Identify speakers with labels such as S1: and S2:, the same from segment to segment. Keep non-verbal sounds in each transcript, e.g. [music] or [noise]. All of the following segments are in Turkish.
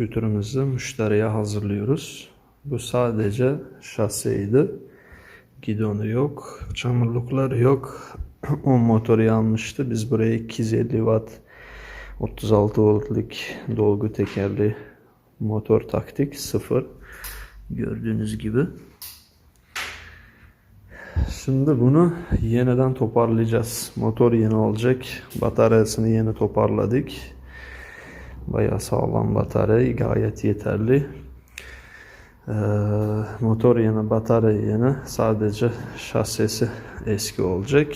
S1: Scooter'ımızı müşteriye hazırlıyoruz. Bu sadece şaseydi. Gidonu yok, çamurlukları yok. [clears throat] O motoru yanmıştı. Biz buraya 250 watt 36 voltluk dolgu tekerli motor taktık. Sıfır. Gördüğünüz gibi. Şimdi bunu yeniden toparlayacağız. Motor yeni olacak. Bataryasını yeni toparladık. Bayağı sağlam batarya. Gayet yeterli. Ee, motor yeni, batarya yeni. Sadece şasisi eski olacak.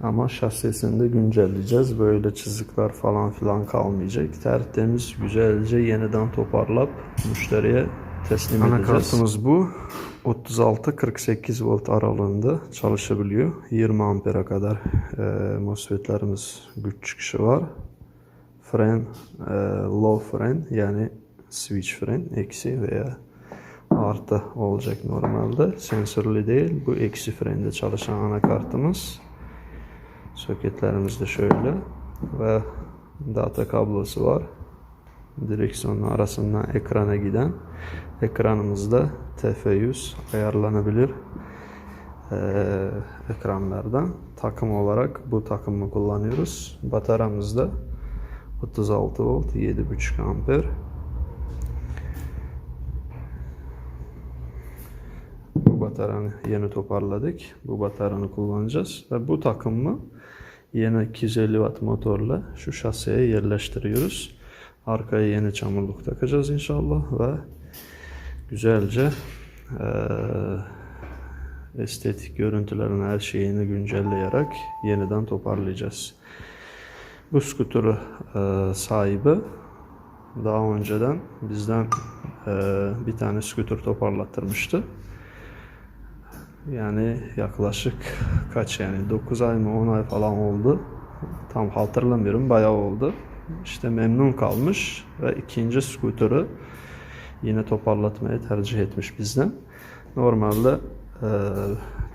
S1: Ama şasisini de güncelleyeceğiz. Böyle çizikler falan filan kalmayacak. Tertemiz, güzelce yeniden toparlayıp müşteriye teslim edeceğiz. Anakartımız bu. 36-48 volt aralığında çalışabiliyor. 20 ampere kadar e, MOSFET'lerimiz güç çıkışı var. Fren, e, low fren yani switch fren eksi veya artı olacak normalde. Sensörlü değil. Bu eksi frende çalışan anakartımız. Soketlerimiz de şöyle ve data kablosu var. Direksiyonun arasından ekrana giden ekranımızda TF100 ayarlanabilir ee, ekranlardan takım olarak bu takımı kullanıyoruz. Bataryamızda 36 volt 7.5 amper bu bataryanı yeni toparladık. Bu bataryanı kullanacağız ve bu takımı yeni 250 watt motorla şu şaseye yerleştiriyoruz. Arkaya yeni çamurluk takacağız inşallah ve güzelce eee, estetik görüntülerin her şeyini güncelleyerek yeniden toparlayacağız. Bu skuturu eee, sahibi daha önceden bizden eee, bir tane skuter toparlattırmıştı. Yani yaklaşık kaç yani 9 ay mı 10 ay falan oldu. Tam hatırlamıyorum bayağı oldu. İşte memnun kalmış ve ikinci skuturu yine toparlatmayı tercih etmiş bizden. Normalde e,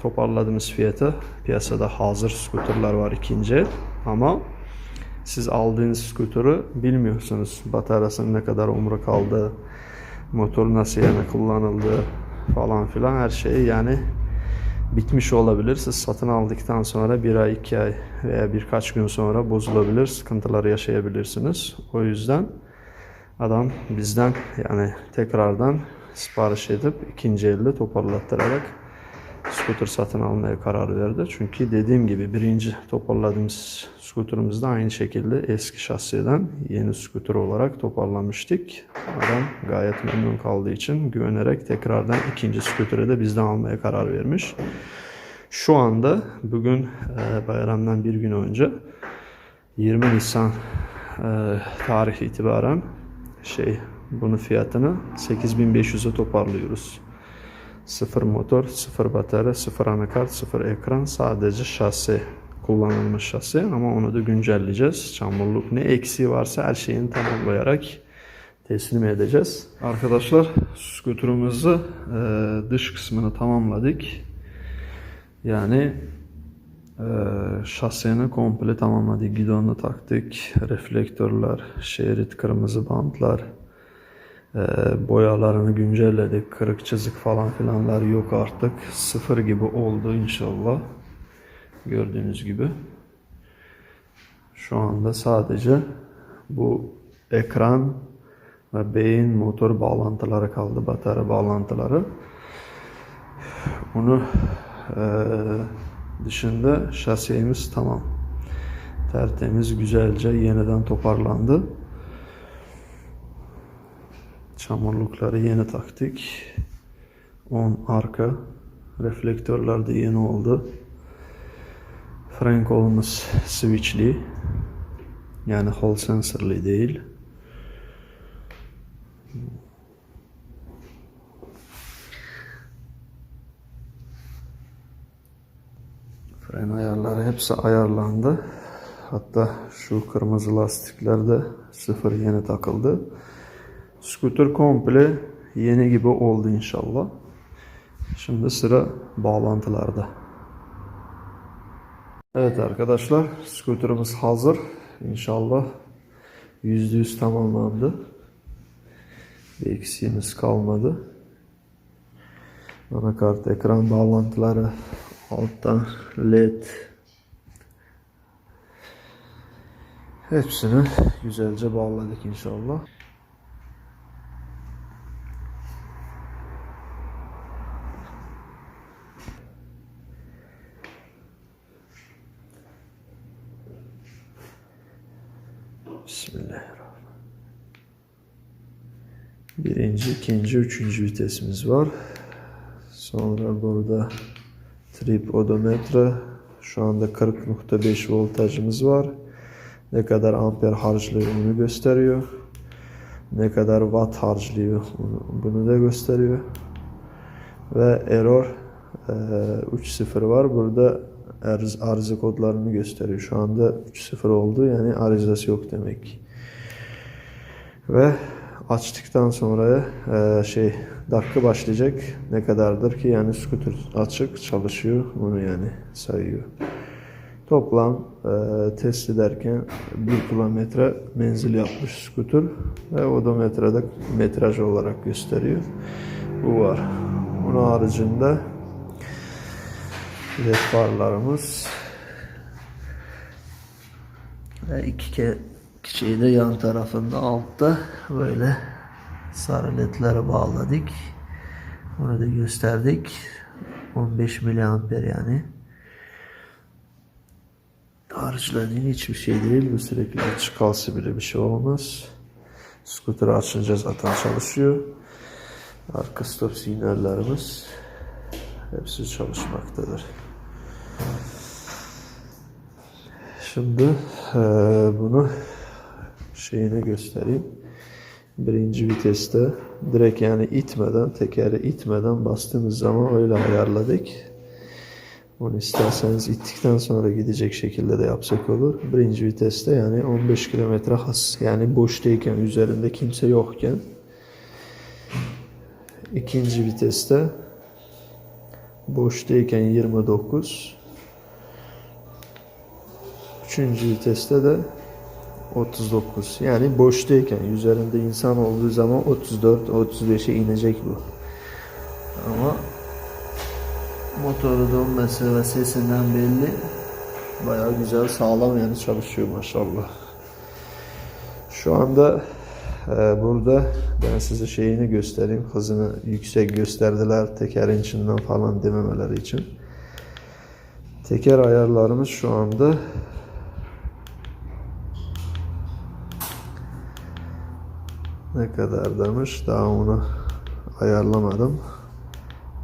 S1: toparladığımız fiyatı piyasada hazır skuterler var ikinci ama siz aldığınız skuturu bilmiyorsunuz. Bataryasının ne kadar umru kaldı, motor nasıl yana kullanıldı falan filan her şeyi yani bitmiş olabilir. Siz satın aldıktan sonra bir ay, iki ay veya birkaç gün sonra bozulabilir, sıkıntılar yaşayabilirsiniz. O yüzden adam bizden yani tekrardan sipariş edip ikinci elde toparlattırarak scooter satın almaya karar verdi. Çünkü dediğim gibi birinci toparladığımız scooter'ımızda aynı şekilde eski şasiden yeni scooter olarak toparlamıştık. Adam gayet memnun kaldığı için güvenerek tekrardan ikinci scooter'ı da bizden almaya karar vermiş. Şu anda bugün e, bayramdan bir gün önce 20 Nisan e, tarih itibaren şey bunun fiyatını 8500'e toparlıyoruz. Sıfır motor, sıfır batarya, sıfır anakart, sıfır ekran, sadece şasi kullanılmış şasi ama onu da güncelleyeceğiz. Çamurluk ne eksiği varsa her şeyini tamamlayarak teslim edeceğiz. Arkadaşlar skuterımızı e, dış kısmını tamamladık. Yani e, şasini komple tamamladık. Gidonu taktık. Reflektörler, şerit kırmızı bantlar, boyalarını güncelledik. Kırık çizik falan filanlar yok artık. Sıfır gibi oldu inşallah. Gördüğünüz gibi. Şu anda sadece bu ekran ve beyin motor bağlantıları kaldı. Batarya bağlantıları. Onu ee, dışında şasiyemiz tamam. Tertemiz, güzelce yeniden toparlandı. Çamurlukları yeni taktık. 10 arka reflektörler de yeni oldu. Fren kolumuz switchli. Yani hall sensorli değil. Fren ayarları hepsi ayarlandı. Hatta şu kırmızı lastikler de sıfır yeni takıldı. Scooter komple yeni gibi oldu inşallah. Şimdi sıra bağlantılarda. Evet arkadaşlar, scooterımız hazır. İnşallah %100 tamamlandı. Bir eksiğimiz kalmadı. Anakart ekran bağlantıları alttan led hepsini güzelce bağladık inşallah. Birinci, ikinci, üçüncü vitesimiz var. Sonra burada trip odometre. Şu anda 40.5 voltajımız var. Ne kadar amper harclıyor onu gösteriyor. Ne kadar watt harclıyor bunu da gösteriyor. Ve error eee, 3.0 var. Burada arız, arıza kodlarını gösteriyor. Şu anda 3.0 oldu yani arızası yok demek. Ve açtıktan sonra eee, şey dakika başlayacak. Ne kadardır ki yani scooter açık çalışıyor onu yani sayıyor. Toplam eee, test ederken 1 kilometre menzil yapmış scooter ve odometrede metraj olarak gösteriyor. Bu var. Bunun haricinde led farlarımız ve iki ke iki şeyi de yan tarafında altta böyle sarı ledlere bağladık. Onu da gösterdik. 15 miliamper yani. Harcladığın hiçbir şey değil. Bu sürekli açık kalsa bile bir şey olmaz. Scooter'ı açınca zaten çalışıyor. Arka stop sinyallerimiz hepsi çalışmaktadır. Şimdi eee, bunu şeyine göstereyim. Birinci viteste direkt yani itmeden, tekeri itmeden bastığımız zaman öyle ayarladık. Onu isterseniz ittikten sonra gidecek şekilde de yapsak olur. Birinci viteste yani 15 kilometre hız yani boştayken üzerinde kimse yokken ikinci viteste boştayken 29 üçüncü viteste de 39 yani boştayken üzerinde insan olduğu zaman 34 35'e inecek bu. Ama motoru dönmesi ve sesinden belli. Bayağı güzel sağlam yani çalışıyor maşallah. Şu anda e, burada ben size şeyini göstereyim. Hızını yüksek gösterdiler tekerin içinden falan dememeleri için. Teker ayarlarımız şu anda ne kadar demiş? Daha onu ayarlamadım.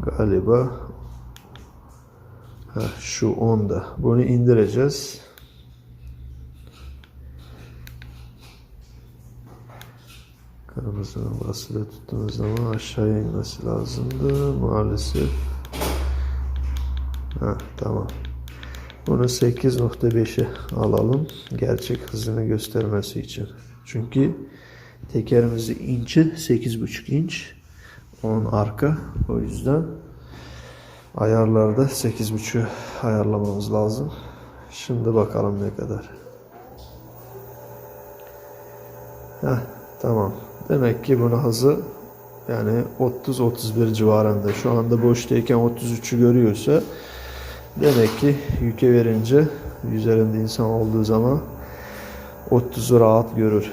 S1: Galiba. Heh, şu 10'da bunu indireceğiz. Kırmızının basılı tuttuğumuz zaman aşağıya inmesi lazımdı. Maalesef. Heh, tamam. Bunu 8.5'e alalım. Gerçek hızını göstermesi için. Çünkü tekerimizi inçi 8.5 inç. 10 arka o yüzden ayarlarda 8.5 ayarlamamız lazım. Şimdi bakalım ne kadar. Heh, tamam. Demek ki bunun hızı yani 30-31 civarında. Şu anda boştayken 33'ü görüyorsa demek ki yüke verince üzerinde insan olduğu zaman 30'u rahat görür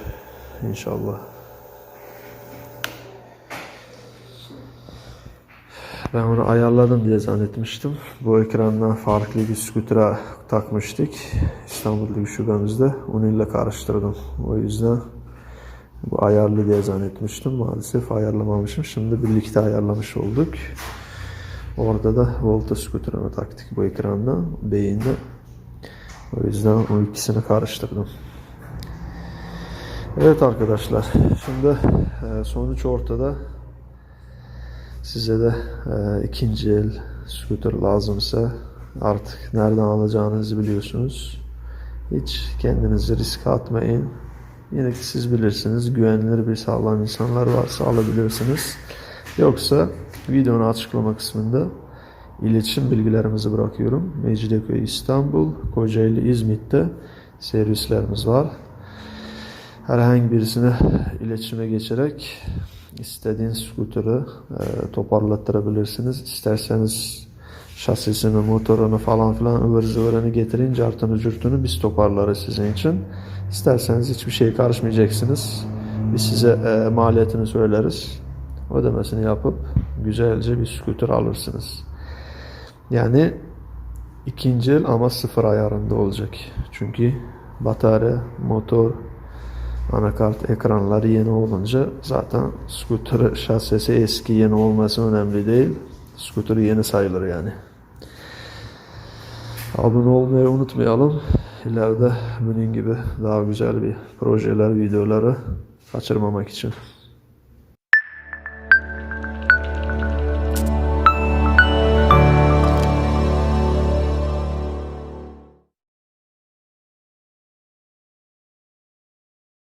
S1: inşallah. Ben onu ayarladım diye zannetmiştim. Bu ekrandan farklı bir skutura takmıştık. İstanbul'daki şubemizde. Onunla karıştırdım. O yüzden bu ayarlı diye zannetmiştim. Maalesef ayarlamamışım. Şimdi birlikte ayarlamış olduk. Orada da Volta skuturunu taktık bu ekranda. Beyinde. O yüzden o ikisini karıştırdım. Evet arkadaşlar şimdi e, sonuç ortada. Size de e, ikinci el scooter lazımsa artık nereden alacağınızı biliyorsunuz. Hiç kendinizi riske atmayın. Yine ki siz bilirsiniz güvenilir bir sağlam insanlar varsa alabilirsiniz. Yoksa videonun açıklama kısmında iletişim bilgilerimizi bırakıyorum. Mecidiyeköy İstanbul Kocaeli İzmit'te servislerimiz var herhangi birisine iletişime geçerek istediğin skuteri e, toparlattırabilirsiniz. İsterseniz şasisini, motorunu falan filan ıvır zıvırını getirin, cartını cürtünü biz toparlarız sizin için. İsterseniz hiçbir şey karışmayacaksınız. Biz size e, maliyetini söyleriz. Ödemesini yapıp güzelce bir skuter alırsınız. Yani ikinci el ama sıfır ayarında olacak. Çünkü batarya, motor, anakart ekranları yeni olunca zaten scooter şasisi eski yeni olması önemli değil. Scooter yeni sayılır yani. Abone olmayı unutmayalım. İleride bunun gibi daha güzel bir projeler, videoları kaçırmamak için.